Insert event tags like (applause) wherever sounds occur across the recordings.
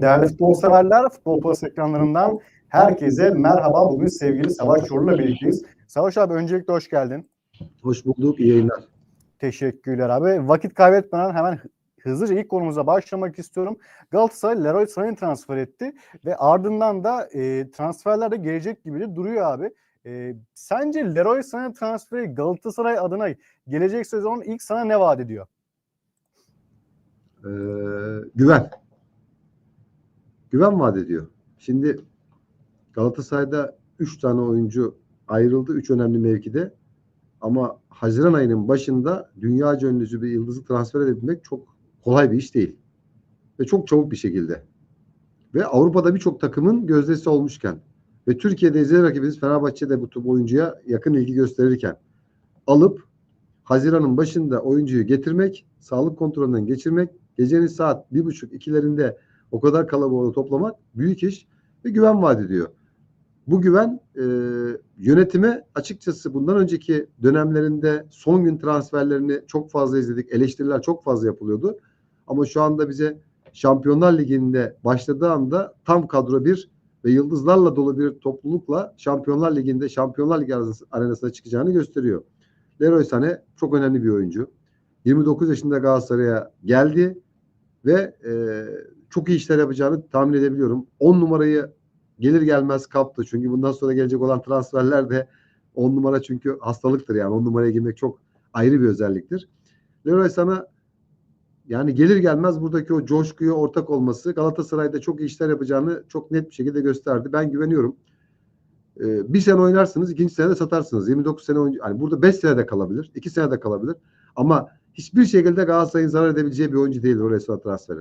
Değerli futbol severler, Futbol Plus ekranlarından herkese merhaba. Bugün sevgili Savaş Çorlu'yla birlikteyiz. Savaş abi öncelikle hoş geldin. Hoş bulduk, iyi yayınlar. Teşekkürler abi. Vakit kaybetmeden hemen hızlıca ilk konumuza başlamak istiyorum. Galatasaray Leroy Sané'yi transfer etti ve ardından da e, transferler de gelecek gibi de duruyor abi. E, sence Leroy Sané transferi Galatasaray adına gelecek sezonun ilk sana ne vaat ediyor? Ee, güven. Güven vaat ediyor. Şimdi Galatasaray'da 3 tane oyuncu ayrıldı. 3 önemli mevkide. Ama Haziran ayının başında dünya ünlüsü bir yıldızı transfer edebilmek çok kolay bir iş değil. Ve çok çabuk bir şekilde. Ve Avrupa'da birçok takımın gözdesi olmuşken ve Türkiye'de ezeli rakibimiz Fenerbahçe'de bu tip oyuncuya yakın ilgi gösterirken alıp Haziran'ın başında oyuncuyu getirmek, sağlık kontrolünden geçirmek, gecenin saat bir buçuk ikilerinde o kadar kalabalığı toplamak büyük iş ve güven vaat ediyor. Bu güven e, yönetime açıkçası bundan önceki dönemlerinde son gün transferlerini çok fazla izledik. Eleştiriler çok fazla yapılıyordu. Ama şu anda bize Şampiyonlar Ligi'nde başladığı anda tam kadro bir ve yıldızlarla dolu bir toplulukla Şampiyonlar Ligi'nde Şampiyonlar Ligi arenasına çıkacağını gösteriyor. Leroy Sané çok önemli bir oyuncu. 29 yaşında Galatasaray'a geldi ve e, çok iyi işler yapacağını tahmin edebiliyorum. 10 numarayı gelir gelmez kaptı. Çünkü bundan sonra gelecek olan transferler de 10 numara çünkü hastalıktır yani. 10 numaraya girmek çok ayrı bir özelliktir. Leroy sana yani gelir gelmez buradaki o coşkuya ortak olması Galatasaray'da çok iyi işler yapacağını çok net bir şekilde gösterdi. Ben güveniyorum. Ee, bir sene oynarsınız, ikinci sene de satarsınız. 29 sene oyuncu, yani burada 5 sene de kalabilir, 2 sene de kalabilir. Ama hiçbir şekilde Galatasaray'ın zarar edebileceği bir oyuncu değildir o Resul transferi.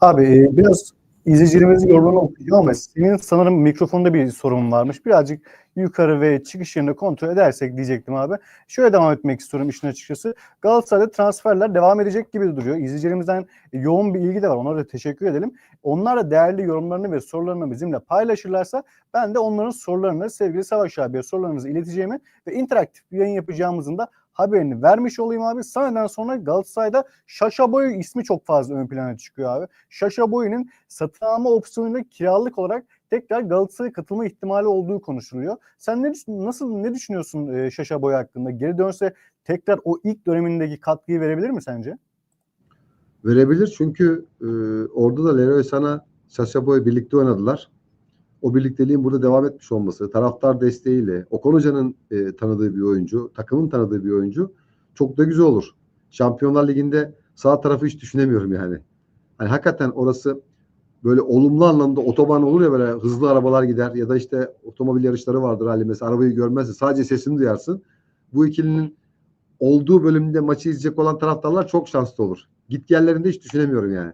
Abi e, biraz izleyicilerimizin yorumlarını okuyacağım ama senin sanırım mikrofonda bir sorun varmış. Birazcık yukarı ve çıkış yerinde kontrol edersek diyecektim abi. Şöyle devam etmek istiyorum işin açıkçası. Galatasaray'da transferler devam edecek gibi duruyor. İzleyicilerimizden yoğun bir ilgi de var. Onlara da teşekkür edelim. Onlar da değerli yorumlarını ve sorularını bizimle paylaşırlarsa ben de onların sorularını sevgili Savaş abiye sorularınızı ileteceğimi ve interaktif bir yayın yapacağımızın da haberini vermiş olayım abi. Saneden sonra Galatasaray'da Şaşa Boy ismi çok fazla ön plana çıkıyor abi. Şaşa Boy'un satın alma opsiyonuyla kiralık olarak tekrar Galatasaray'a katılma ihtimali olduğu konuşuluyor. Sen ne nasıl ne düşünüyorsun e, Şaşa Boy hakkında? Geri dönse tekrar o ilk dönemindeki katkıyı verebilir mi sence? Verebilir çünkü e, orada da Leroy sana Şaşa Boy birlikte oynadılar. O birlikteliğin burada devam etmiş olması, taraftar desteğiyle, Okan Hoca'nın e, tanıdığı bir oyuncu, takımın tanıdığı bir oyuncu çok da güzel olur. Şampiyonlar Ligi'nde sağ tarafı hiç düşünemiyorum yani. Hani hakikaten orası böyle olumlu anlamda otoban olur ya böyle hızlı arabalar gider ya da işte otomobil yarışları vardır hali mesela arabayı görmezsin sadece sesini duyarsın. Bu ikilinin olduğu bölümde maçı izleyecek olan taraftarlar çok şanslı olur. Git yerlerinde hiç düşünemiyorum yani.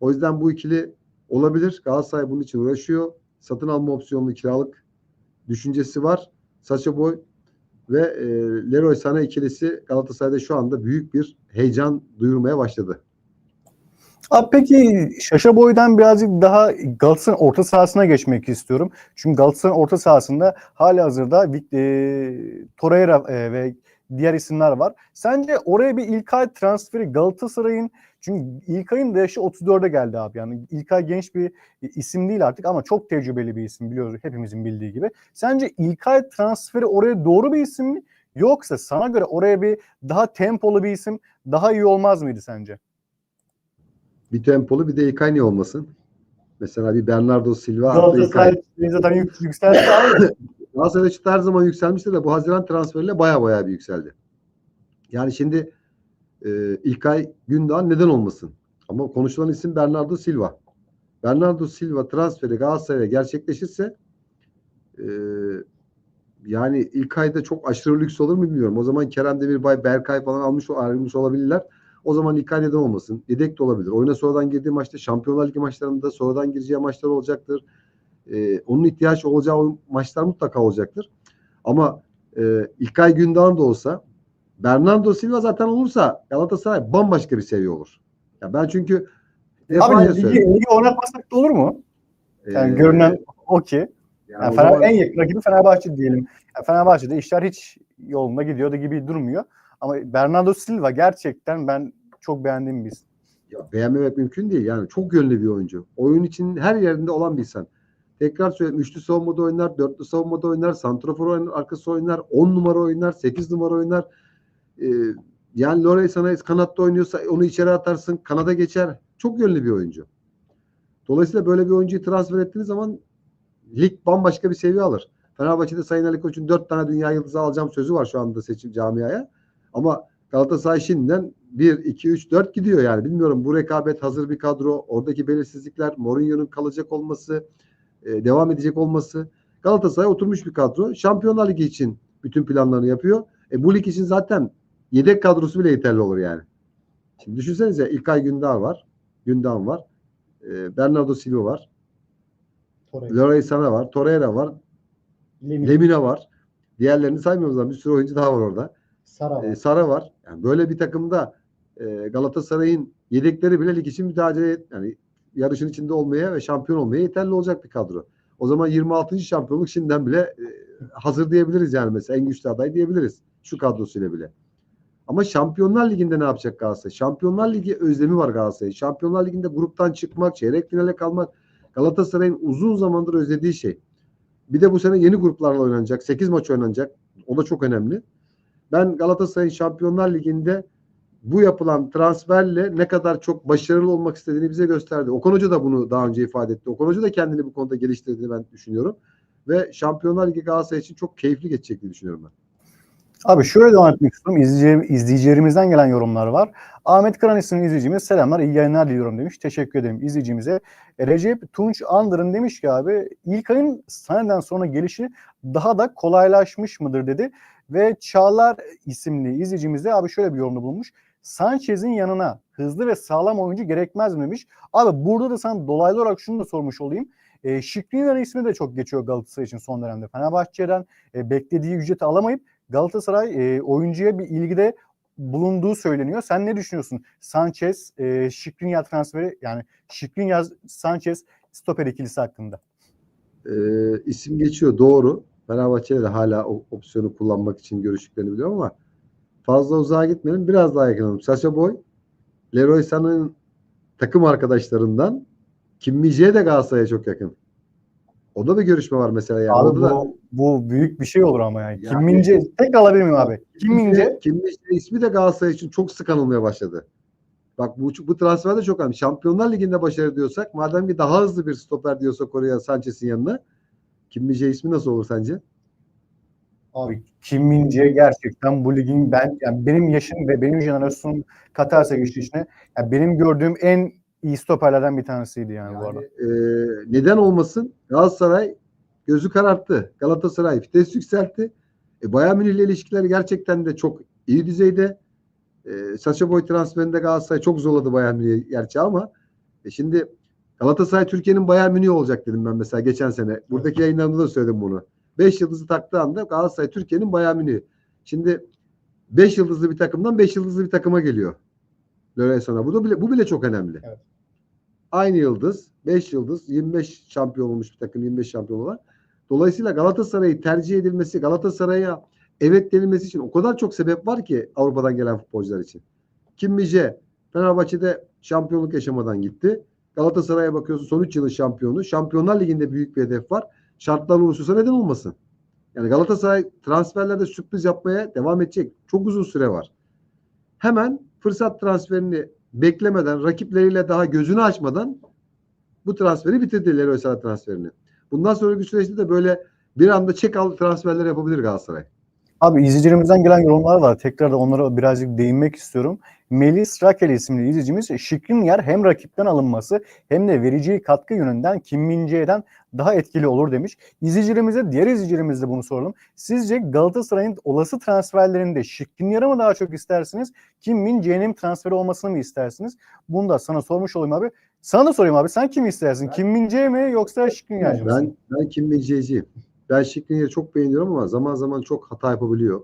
O yüzden bu ikili olabilir. Galatasaray bunun için uğraşıyor. Satın alma opsiyonlu kiralık düşüncesi var. Saça Boy ve e, Leroy Sané ikilisi Galatasaray'da şu anda büyük bir heyecan duyurmaya başladı. Abi peki Şaşa Boy'dan birazcık daha Galatasaray'ın orta sahasına geçmek istiyorum. Çünkü Galatasaray'ın orta sahasında hali hazırda e, Torreira e, ve diğer isimler var. Sence oraya bir İlkay transferi Galatasaray'ın çünkü İlkay'ın da yaşı 34'e geldi abi. Yani İlkay genç bir isim değil artık ama çok tecrübeli bir isim biliyoruz hepimizin bildiği gibi. Sence İlkay transferi oraya doğru bir isim mi? Yoksa sana göre oraya bir daha tempolu bir isim daha iyi olmaz mıydı sence? Bir tempolu bir de İlkay niye olmasın? Mesela bir Bernardo Silva Galatasaray zaten yük, yükseldi abi. Galatasaray her zaman yükselmişti de bu Haziran transferiyle baya baya bir yükseldi. Yani şimdi e, İlkay Gündoğan neden olmasın? Ama konuşulan isim Bernardo Silva. Bernardo Silva transferi Galatasaray'a gerçekleşirse e, yani İlkay'da çok aşırı lüks olur mu bilmiyorum. O zaman Kerem Demirbay, Berkay falan almış, ayrılmış olabilirler. O zaman İlkay neden olmasın? Yedek de olabilir. Oyuna sonradan girdiği maçta Şampiyonlar Ligi maçlarında sonradan gireceği maçlar olacaktır. Ee, onun ihtiyaç olacağı maçlar mutlaka olacaktır. Ama e, İlkay Gündoğan da olsa Bernardo Silva zaten olursa Galatasaray bambaşka bir seviye olur. Ya ben çünkü Abi ligi, ligi oynatmasak da olur mu? Yani ee, görünen o ki. Yani, yani Fener, zaman... en yakın rakibi Fenerbahçe diyelim. Yani Fenerbahçe'de işler hiç yolunda gidiyordu gibi durmuyor. Ama Bernardo Silva gerçekten ben çok beğendiğim bir isim. Ya beğenmemek mümkün değil. Yani çok yönlü bir oyuncu. Oyun için her yerinde olan bir insan. Tekrar söyleyeyim. Üçlü savunmada oynar, dörtlü savunmada oynar, santrafor oynar, arkası oynar, 10 numara oynar, 8 numara oynar. Ee, yani Lorey sana kanatta oynuyorsa onu içeri atarsın, kanada geçer. Çok yönlü bir oyuncu. Dolayısıyla böyle bir oyuncuyu transfer ettiğiniz zaman lig bambaşka bir seviye alır. Fenerbahçe'de Sayın Ali Koç'un 4 tane dünya yıldızı alacağım sözü var şu anda seçim camiaya. Ama Galatasaray şimdiden 1, 2, 3, 4 gidiyor yani. Bilmiyorum bu rekabet hazır bir kadro. Oradaki belirsizlikler, Mourinho'nun kalacak olması, e, devam edecek olması. Galatasaray oturmuş bir kadro. Şampiyonlar Ligi için bütün planlarını yapıyor. E, bu lig için zaten yedek kadrosu bile yeterli olur yani. Şimdi düşünsenize İlkay Gündar var. Gündoğan var. E, Bernardo Silva var. Leroy Sana var. Torreira var. Lemina. Lemina var. Diğerlerini saymıyoruz ama bir sürü oyuncu daha var orada. Sara var. E, Sara var. Yani böyle bir takımda e, Galatasaray'ın yedekleri bile lig için mücadele et, yani yarışın içinde olmaya ve şampiyon olmaya yeterli olacak bir kadro. O zaman 26. şampiyonluk şimdiden bile e, hazır diyebiliriz yani mesela en güçlü aday diyebiliriz şu kadrosuyla bile. Ama Şampiyonlar Ligi'nde ne yapacak Galatasaray? Şampiyonlar Ligi özlemi var Galatasaray. Şampiyonlar Ligi'nde gruptan çıkmak, çeyrek finale kalmak Galatasaray'ın uzun zamandır özlediği şey. Bir de bu sene yeni gruplarla oynanacak. 8 maç oynanacak. O da çok önemli. Ben Galatasaray'ın Şampiyonlar Ligi'nde bu yapılan transferle ne kadar çok başarılı olmak istediğini bize gösterdi. Okan Hoca da bunu daha önce ifade etti. Okan Hoca da kendini bu konuda geliştirdiğini ben düşünüyorum. Ve Şampiyonlar Ligi Galatasaray için çok keyifli geçecek diye düşünüyorum ben. Abi şöyle devam etmek istiyorum. İzleyici, izleyicilerimizden gelen yorumlar var. Ahmet Kıran isimli izleyicimiz selamlar iyi yayınlar diliyorum demiş. Teşekkür ederim izleyicimize. E, Recep Tunç Andır'ın demiş ki abi İlkay'ın sahneden sonra gelişi daha da kolaylaşmış mıdır dedi. Ve Çağlar isimli izleyicimiz de abi şöyle bir yorumda bulunmuş. Sanchez'in yanına hızlı ve sağlam oyuncu gerekmez mi demiş. Abi burada da sana dolaylı olarak şunu da sormuş olayım. E, Şikrinyar ismi de çok geçiyor Galatasaray için son dönemde. Fenerbahçe'den e, beklediği ücreti alamayıp Galatasaray e, oyuncuya bir ilgide bulunduğu söyleniyor. Sen ne düşünüyorsun? Sanchez, e, Şikrinyar transferi yani Şikrinyar, Sanchez stoper ikilisi hakkında. Ee, isim geçiyor doğru. Fenerbahçe'de de hala o opsiyonu kullanmak için görüştüklerini biliyorum ama fazla uzağa gitmeyelim. Biraz daha yakınalım. Sasha Boy, Leroy Sana'nın takım arkadaşlarından Kim de Galatasaray'a çok yakın. O da bir görüşme var mesela yani. abi Orada da bu, bu büyük bir şey olur ama yani. Yani- Kim Mince tek alabilir miyim abi? Kim Mince Kim Mijie ismi de Galatasaray için çok sık anılmaya başladı. Bak bu, bu transfer de çok önemli. Şampiyonlar Ligi'nde başarı diyorsak madem ki daha hızlı bir stoper diyorsak oraya Sanchez'in yanına Kim Mijie ismi nasıl olur sence? Abi Kim Mince gerçekten bu ligin ben yani benim yaşım ve benim jenerasyonum katarsa geçişine yani benim gördüğüm en iyi stoperlerden bir tanesiydi yani, bu arada. Yani, e, neden olmasın? Galatasaray gözü kararttı. Galatasaray vites yükseltti. E, Bayern Münih ile ilişkileri gerçekten de çok iyi düzeyde. E, Sacha Boy transferinde Galatasaray çok zorladı Bayern Münih'i gerçi ama e, şimdi Galatasaray Türkiye'nin Bayern Münih olacak dedim ben mesela geçen sene. Buradaki yayınlarımda da söyledim bunu. 5 yıldızı taktığı anda Galatasaray Türkiye'nin Bayern Münih. Şimdi 5 yıldızlı bir takımdan 5 yıldızlı bir takıma geliyor. Lorenzo'na. Bu da bile bu bile çok önemli. Evet. Aynı yıldız, 5 yıldız, 25 şampiyon olmuş bir takım, 25 şampiyon olan. Dolayısıyla Galatasaray'ı tercih edilmesi, Galatasaray'a evet denilmesi için o kadar çok sebep var ki Avrupa'dan gelen futbolcular için. Kim Mijie Fenerbahçe'de şampiyonluk yaşamadan gitti. Galatasaray'a bakıyorsun son 3 yılın şampiyonu. Şampiyonlar Ligi'nde büyük bir hedef var. Şartlar oluşursa neden olmasın? Yani Galatasaray transferlerde sürpriz yapmaya devam edecek. Çok uzun süre var. Hemen fırsat transferini beklemeden, rakipleriyle daha gözünü açmadan bu transferi bitirdi Leroy transferini. Bundan sonraki süreçte de böyle bir anda çek al transferler yapabilir Galatasaray. Abi izleyicilerimizden gelen yorumlar var. Tekrar da onlara birazcık değinmek istiyorum. Melis Rakel isimli izleyicimiz Şikrinyar hem rakipten alınması hem de vereceği katkı yönünden Kim Min-jae'den daha etkili olur demiş. İzleyicilerimize, diğer izleyicilerimize bunu soralım. Sizce Galatasaray'ın olası transferlerinde Şikrinyar'ı mı daha çok istersiniz? Kim Min-jae'nin transferi olmasını mı istersiniz? Bunu da sana sormuş olayım abi. Sana da sorayım abi. Sen kimi istersin? Kim Min-jae mi yoksa Şikrinyar mı? Ben ben Kim Min-jae'ciyim. Ben Şikrinyar'ı çok beğeniyorum ama zaman zaman çok hata yapabiliyor.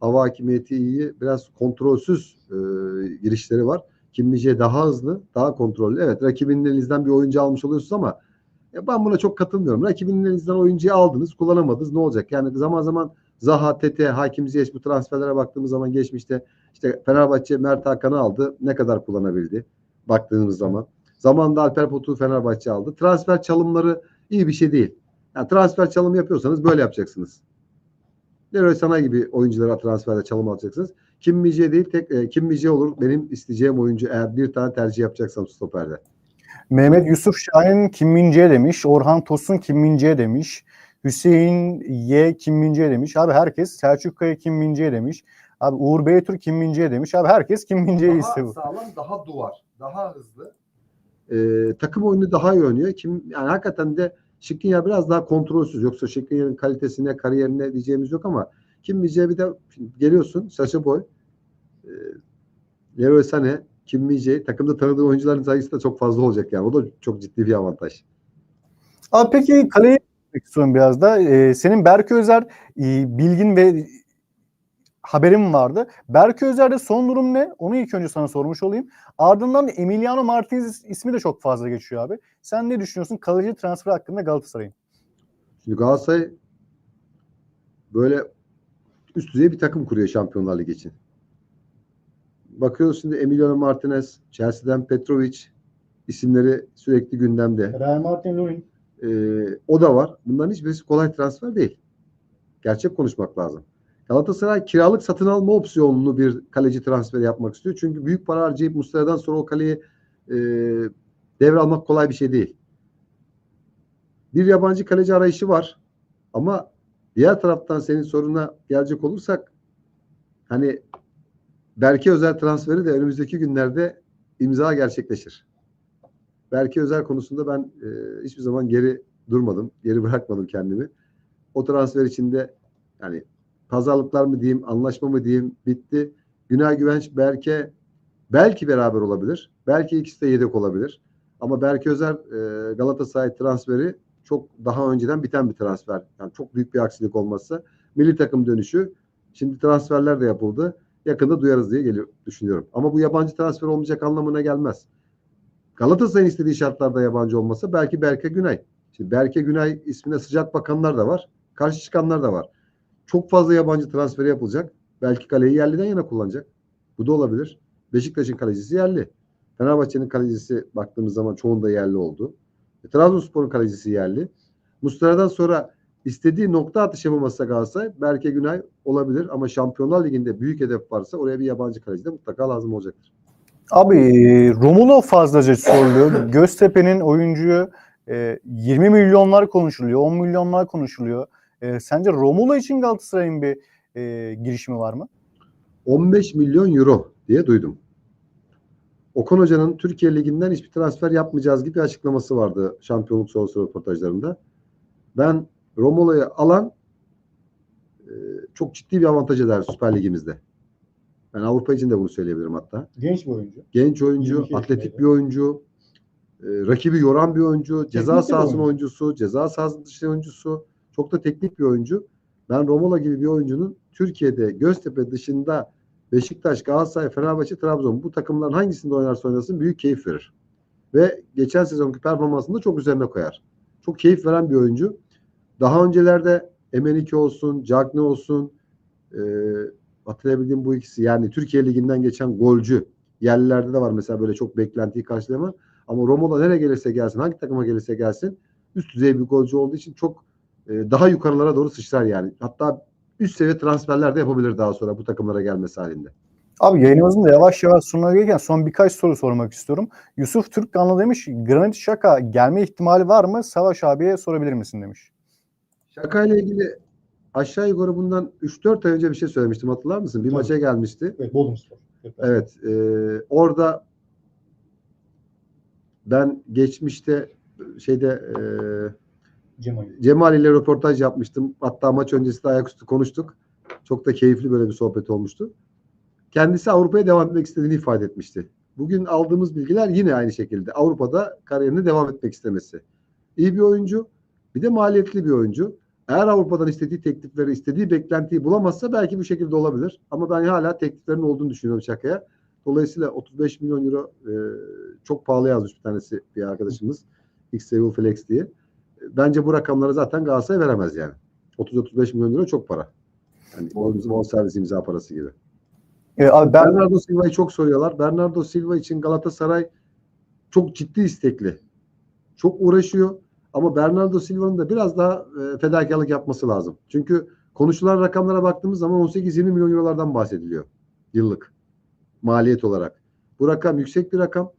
Hava hakimiyeti iyi. Biraz kontrolsüz e, girişleri var. Kim Min-jae daha hızlı, daha kontrollü. Evet rakibinin elinizden bir oyuncu almış oluyorsunuz ama ya ben buna çok katılmıyorum. Rakibinin elinizden oyuncuyu aldınız, kullanamadınız. Ne olacak? Yani zaman zaman Zaha, Tete, Hakim Ziyech bu transferlere baktığımız zaman geçmişte işte Fenerbahçe Mert Hakan'ı aldı. Ne kadar kullanabildi? baktığımız zaman. Zamanında Alper Potuk'u Fenerbahçe aldı. Transfer çalımları iyi bir şey değil. Yani transfer çalım yapıyorsanız böyle yapacaksınız. Leroy Sané gibi oyunculara transferde çalım alacaksınız. Kim Mijie değil, tek e, Kim Mijie olur benim isteyeceğim oyuncu eğer bir tane tercih yapacaksam stoperde. Mehmet Yusuf Şahin Kim Min-jae demiş. Orhan Tosun Kim Min-jae demiş. Hüseyin Y Kim Min-jae demiş. Abi herkes Selçuk Kaya Kim Min-jae demiş. Abi Uğur Beytur Kim Min-jae demiş. Abi herkes Kim Min-jae'yi Daha istiyor. sağlam, daha duvar, daha hızlı. e, takım oyunu daha iyi oynuyor. Kim yani hakikaten de Şikrinyar biraz daha kontrolsüz. Yoksa Şikrinyar'ın kalitesine, kariyerine diyeceğimiz yok ama Kim Mijie bir de geliyorsun Sacha Boy, e, Leroy Sané, Kim Mijie takımda tanıdığı oyuncuların sayısı da çok fazla olacak yani. O da çok ciddi bir avantaj. Abi peki kaleye istiyorum biraz da. Ee, senin Berke Özer e, bilgin ve haberim vardı. Berke Özer'de son durum ne? Onu ilk önce sana sormuş olayım. Ardından Emiliano Martinez ismi de çok fazla geçiyor abi. Sen ne düşünüyorsun kalıcı transfer hakkında Galatasaray'ın? Şimdi Galatasaray böyle üst düzey bir takım kuruyor Şampiyonlar Ligi için. Bakıyoruz şimdi Emiliano Martinez, Chelsea'den Petrovic isimleri sürekli gündemde. Real Martin Lurin. Ee, o da var. Bunların hiçbirisi kolay transfer değil. Gerçek konuşmak lazım. Galatasaray kiralık satın alma opsiyonlu bir kaleci transferi yapmak istiyor. Çünkü büyük para harcayıp Muslera'dan sonra o kaleyi e, devralmak kolay bir şey değil. Bir yabancı kaleci arayışı var. Ama diğer taraftan senin soruna gelecek olursak hani Berke Özel transferi de önümüzdeki günlerde imza gerçekleşir. Berke Özel konusunda ben e, hiçbir zaman geri durmadım. Geri bırakmadım kendimi. O transfer içinde yani pazarlıklar mı diyeyim, anlaşma mı diyeyim bitti. Günay Güvenç, Berke belki beraber olabilir. Belki ikisi de yedek olabilir. Ama Berke Özer e, Galatasaray transferi çok daha önceden biten bir transfer. Yani çok büyük bir aksilik olmazsa milli takım dönüşü. Şimdi transferler de yapıldı. Yakında duyarız diye geliyor düşünüyorum. Ama bu yabancı transfer olmayacak anlamına gelmez. Galatasaray'ın istediği şartlarda yabancı olmasa belki Berke Günay. Şimdi Berke Günay ismine sıcak bakanlar da var. Karşı çıkanlar da var. Çok fazla yabancı transferi yapılacak. Belki kaleyi yerliden yana kullanacak. Bu da olabilir. Beşiktaş'ın kalecisi yerli. Fenerbahçe'nin kalecisi baktığımız zaman çoğunda yerli oldu. E, Trabzonspor'un kalecisi yerli. Muslera'dan sonra istediği nokta atış yapamazsa Galatasaray Berke Günay olabilir ama Şampiyonlar Ligi'nde büyük hedef varsa oraya bir yabancı kaleci de mutlaka lazım olacaktır. Abi Romulo fazlaca soruluyor. (laughs) Göztepe'nin oyuncuyu e, 20 milyonlar konuşuluyor, 10 milyonlar konuşuluyor. E, sence Romulo için Galatasaray'ın bir e, girişimi var mı? 15 milyon euro diye duydum. Okan Hoca'nın Türkiye Ligi'nden hiçbir transfer yapmayacağız gibi bir açıklaması vardı şampiyonluk sonrası röportajlarında. Ben Romolo'yu alan e, çok ciddi bir avantaj eder Süper Ligimizde. Ben Avrupa için de bunu söyleyebilirim hatta. Genç bir oyuncu. Genç oyuncu, 22 atletik bir oyuncu, e, rakibi yoran bir oyuncu, ceza sahasının oyuncu. oyuncusu, ceza sahasının dışı oyuncusu. Çok da teknik bir oyuncu. Ben Romola gibi bir oyuncunun Türkiye'de Göztepe dışında Beşiktaş, Galatasaray, Fenerbahçe, Trabzon bu takımların hangisinde oynarsa oynasın büyük keyif verir. Ve geçen sezonki performansını da çok üzerine koyar. Çok keyif veren bir oyuncu. Daha öncelerde Emenike olsun, Cagne olsun, e, hatırlayabildiğim bu ikisi yani Türkiye Ligi'nden geçen golcü. Yerlilerde de var mesela böyle çok beklentiyi karşılama. Ama Romola nereye gelirse gelsin, hangi takıma gelirse gelsin üst düzey bir golcü olduğu için çok e, daha yukarılara doğru sıçrar yani. Hatta üst seviye transferler de yapabilir daha sonra bu takımlara gelmesi halinde. Abi yayınımızın da yavaş yavaş sonuna gelirken son birkaç soru sormak istiyorum. Yusuf Türkkanlı demiş Granit Şaka gelme ihtimali var mı? Savaş abiye sorabilir misin demiş. Şaka ile ilgili aşağı yukarı bundan 3-4 ay önce bir şey söylemiştim hatırlar mısın? Bir Tabii. maça gelmişti. Evet, Bodrumspor. Evet. e, orada ben geçmişte şeyde e, Cemal. Cemal ile röportaj yapmıştım. Hatta maç öncesi de ayaküstü konuştuk. Çok da keyifli böyle bir sohbet olmuştu. Kendisi Avrupa'ya devam etmek istediğini ifade etmişti. Bugün aldığımız bilgiler yine aynı şekilde. Avrupa'da kariyerini devam etmek istemesi. İyi bir oyuncu. Bir de maliyetli bir oyuncu. Eğer Avrupa'dan istediği teklifleri, istediği beklentiyi bulamazsa belki bu şekilde olabilir. Ama ben hala tekliflerin olduğunu düşünüyorum Şaka'ya. Dolayısıyla 35 milyon euro e, çok pahalı yazmış bir tanesi bir arkadaşımız. X-Sevial Flex diye. Bence bu rakamları zaten Galatasaray veremez yani. 30-35 milyon euro çok para. Yani oyuncumuzun bonservis imza parası gibi. E, abi ben Bernardo Silva'yı çok soruyorlar. Bernardo Silva için Galatasaray çok ciddi istekli. Çok uğraşıyor. Ama Bernardo Silva'nın da biraz daha e, fedakarlık yapması lazım. Çünkü konuşulan rakamlara baktığımız zaman 18-20 milyon eurolardan bahsediliyor yıllık maliyet olarak. Bu rakam yüksek bir rakam.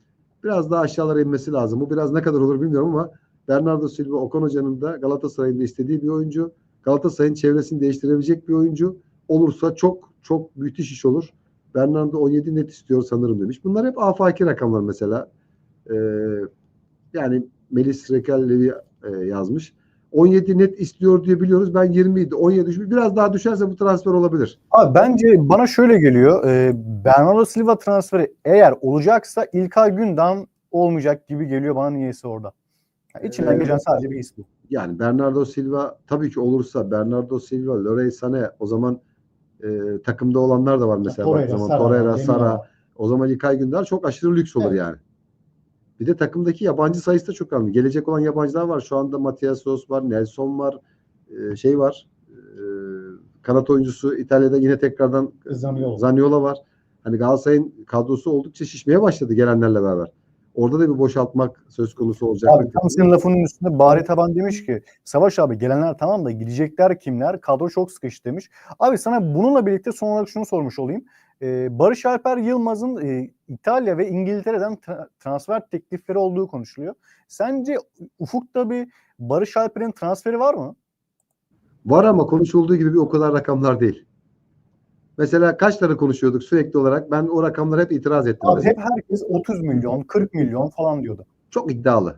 Biraz daha aşağılara inmesi lazım. Bu biraz ne kadar olur bilmiyorum ama Bernardo Silva Okan Hoca'nın da Galatasaray'ın da istediği bir oyuncu. Galatasaray'ın çevresini değiştirebilecek bir oyuncu. Olursa çok çok müthiş iş olur. Bernardo 17 net istiyor sanırım demiş. Bunlar hep afaki rakamlar mesela. Ee, yani Melis Rekellevi e, yazmış. 17 net istiyor diye biliyoruz. Ben 20 idi. 17 düşmüş. Biraz daha düşerse bu transfer olabilir. Abi bence bana şöyle geliyor. E, Bernardo Silva transferi eğer olacaksa İlkay Gündoğan olmayacak gibi geliyor bana niyeyse orada. Yani içimden Evet. geçen sadece bir bu. Yani Bernardo Silva tabii ki olursa Bernardo Silva, Leroy Sané o zaman e, takımda olanlar da var mesela. Torreira, zaman Sara, Torreira. Sara. O zaman İlkay Gündoğan çok aşırı lüks olur Evet. yani. Bir de takımdaki yabancı sayısı da çok önemli. Gelecek olan yabancılar var. Şu anda Matias Sos var, Nelson var, e, şey var. e, kanat oyuncusu İtalya'da yine tekrardan Zaniolo. Zaniola var. Hani Galatasaray'ın kadrosu oldukça şişmeye başladı gelenlerle beraber. Orada da bir boşaltmak söz konusu olacak. Abi tam senin lafının üstünde Bari Taban demiş ki Savaş abi gelenler tamam da gidecekler kimler? Kadro çok sıkıştı demiş. Abi sana bununla birlikte son olarak şunu sormuş olayım. Ee, Barış Alper Yılmaz'ın e, İtalya ve İngiltere'den tra- transfer teklifleri olduğu konuşuluyor. Sence ufukta bir Barış Alper'in transferi var mı? Var ama konuşulduğu gibi bir o kadar rakamlar değil. Mesela kaçları konuşuyorduk sürekli olarak? Ben o rakamlara hep itiraz ettim. Abi hep herkes 30 milyon, 40 milyon falan diyordu. Çok iddialı.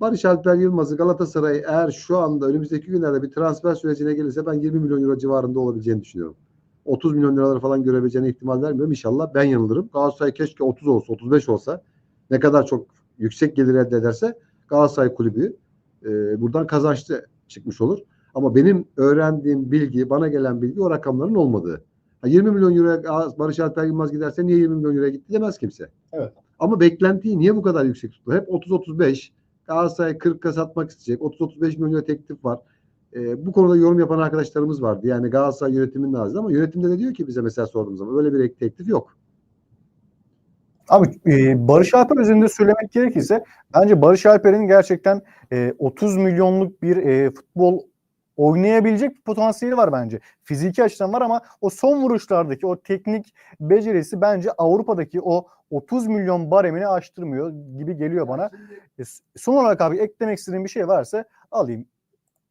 Barış Alper Yılmaz'ı Galatasaray eğer şu anda önümüzdeki günlerde bir transfer sürecine gelirse ben 20 milyon euro civarında olabileceğini düşünüyorum. 30 milyon liraları falan görebileceğine ihtimal vermiyorum. İnşallah ben yanılırım. Galatasaray keşke 30 olsa, 35 olsa ne kadar çok yüksek gelir elde ederse Galatasaray kulübü e, buradan kazançlı çıkmış olur. Ama benim öğrendiğim bilgi, bana gelen bilgi o rakamların olmadığı. Ha, 20 milyon euroya Barış Alper Yılmaz giderse niye 20 milyon euroya gitti demez kimse. Evet. Ama beklentiyi niye bu kadar yüksek tuttu? Hep 30-35. Galatasaray 40'a satmak isteyecek. 30-35 milyon euro teklif var. Ee, bu konuda yorum yapan arkadaşlarımız vardı. Yani Galatasaray yönetiminin ağzı ama yönetimde de diyor ki bize mesela sorduğumuz zaman öyle bir ek teklif yok. Abi e, Barış Alper üzerinde söylemek gerekirse bence Barış Alper'in gerçekten e, 30 milyonluk bir e, futbol oynayabilecek bir potansiyeli var bence. Fiziki açıdan var ama o son vuruşlardaki o teknik becerisi bence Avrupa'daki o 30 milyon baremini aştırmıyor gibi geliyor bana. E, son olarak abi eklemek istediğim bir şey varsa alayım.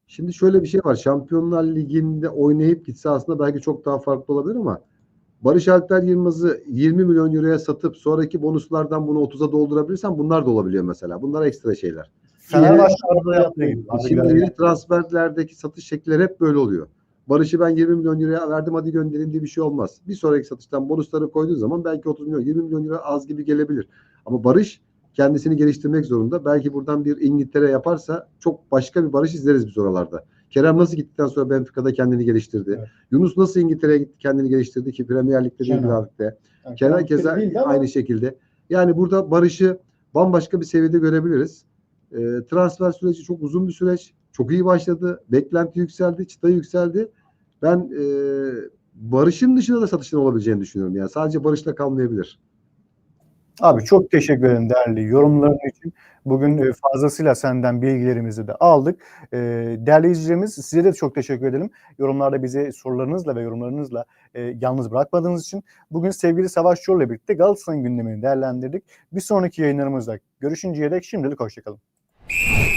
Şimdi şöyle bir şey var. Şampiyonlar Ligi'nde oynayıp gitse aslında belki çok daha farklı olabilir ama Barış Alper Yılmaz'ı 20 milyon euroya satıp sonraki bonuslardan bunu 30'a doldurabilirsen bunlar da olabiliyor mesela. Bunlar ekstra şeyler. Fenerbahçe arada yaptığı gibi. Şimdi yeni transferlerdeki satış şekilleri hep böyle oluyor. Barış'ı ben 20 milyon euroya verdim hadi gönderin diye bir şey olmaz. Bir sonraki satıştan bonusları koyduğun zaman belki 30 milyon 20 milyon euro az gibi gelebilir. Ama Barış kendisini geliştirmek zorunda. Belki buradan bir İngiltere yaparsa çok başka bir Barış izleriz biz oralarda. Kerem nasıl gittikten sonra Benfica'da kendini geliştirdi. Evet. Yunus nasıl İngiltere'ye gitti kendini geliştirdi ki Premier Lig'de değil Kenan. bir ligde. Yani Kenan keza aynı şekilde. Yani burada Barış'ı bambaşka bir seviyede görebiliriz. E, transfer süreci çok uzun bir süreç. Çok iyi başladı. Beklenti yükseldi. Çıta yükseldi. Ben e, Barış'ın dışında da satışın olabileceğini düşünüyorum. Yani sadece Barış'la kalmayabilir. Abi çok teşekkür ederim değerli yorumların için. Bugün e, fazlasıyla senden bilgilerimizi de aldık. E, Değerli izleyicilerimiz size de çok teşekkür edelim. Yorumlarda bizi sorularınızla ve yorumlarınızla e, yalnız bırakmadığınız için. Bugün sevgili Savaş Çor'la birlikte Galatasaray'ın gündemini değerlendirdik. Bir sonraki yayınlarımızda görüşünceye dek şimdilik hoşçakalın. you